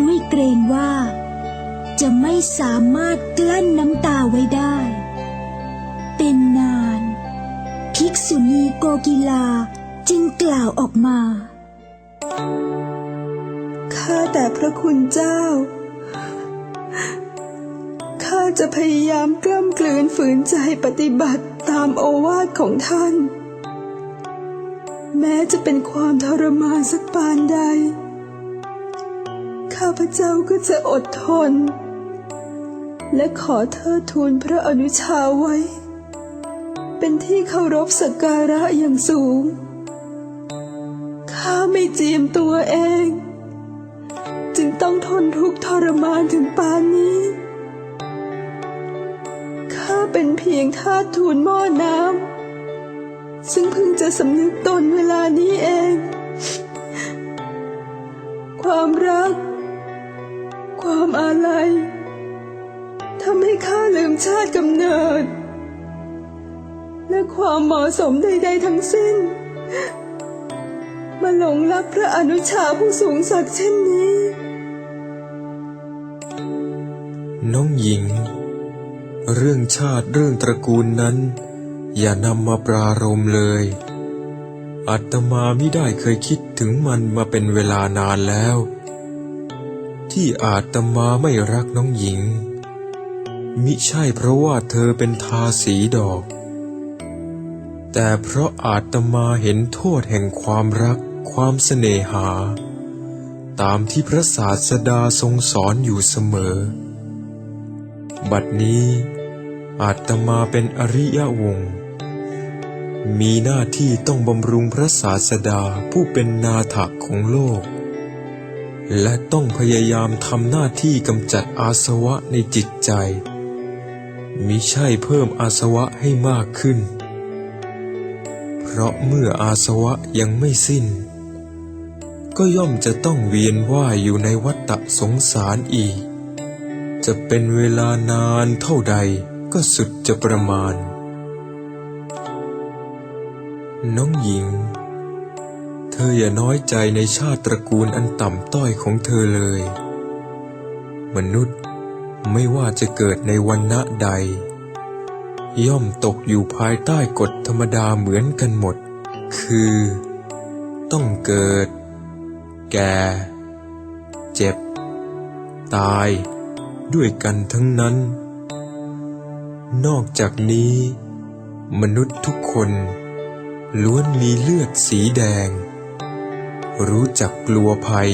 ด้วยเกรงว่า จะไม่สามารถกลั้นน้ำตาไว้ได้ เป็นนาน ภิกษุณีโกกีลาจึงกล่าวออกมา ข้าแต่พระคุณเจ้า ข้าจะพยายามกล้ำกลืนฝืนใจปฏิบัติตามโอวาทของท่าน แม้จะเป็นความทรมานสักปานใด พเจ้าก็จะอดทน และขอเทิดทูนพระอนุชาไว้ เป็นที่เคารพสักการะอย่างสูง ข้าไม่เจียมตัวเอง จึงต้องทนทุกข์ทรมานถึงปานนี้ ข้าเป็นเพียงทาสทูลหม้อน้ำซึ่งเพิ่งจะสำนึกตนเวลานี้ ความอาลัยทำให้ข้าลืมชาติกำเนิด และความเหมาะสมใดๆทั้งสิ้น มาหลงรักพระอนุชาผู้สูงศักดิ์เช่นนี้ น้องหญิง เรื่องชาติเรื่องตระกูลนั้น อย่านำมาปรารมเลยอาตมาไม่ได้เคยคิดถึงมันมาเป็นเวลานานแล้ว ที่อาตมาไม่รักน้องหญิง มิใช่เพราะว่าเธอเป็นทาสีดอก แต่เพราะอาตมาเห็นโทษแห่งความรักความเสน่หา ตามที่พระศาสดาทรงสอนอยู่เสมอ บัดนี้อาตมาเป็นอริยวงศ์มีหน้าที่ต้องบำรุงพระศาสดาผู้เป็นนาถกของโลก และต้องพยายามทำหน้าที่กำจัดอาสวะในจิตใจ มิใช่เพิ่มอาสวะให้มากขึ้น เพราะเมื่ออาสวะยังไม่สิ้น ก็ย่อมจะต้องเวียนว่ายอยู่ในวัฏฏสงสารอีก จะเป็นเวลานานเท่าใดก็สุดจะประมาณ น้องหญิง ธออย่าน้อยใจในชาติตระกูลอันต่ำต้อยของเธอเลย มนุษย์ไม่ว่าจะเกิดในวันณะใด ย่อมตกอยู่ภายใต้กฎธรรมดาเหมือนกันหมด คือ ต้องเกิด แก่ เจ็บ ตาย ด้วยกันทั้งนั้น นอกจากนี้ มนุษย์ทุกคนล้วนมีเลือดสีแดง รู้จักกลัวภัย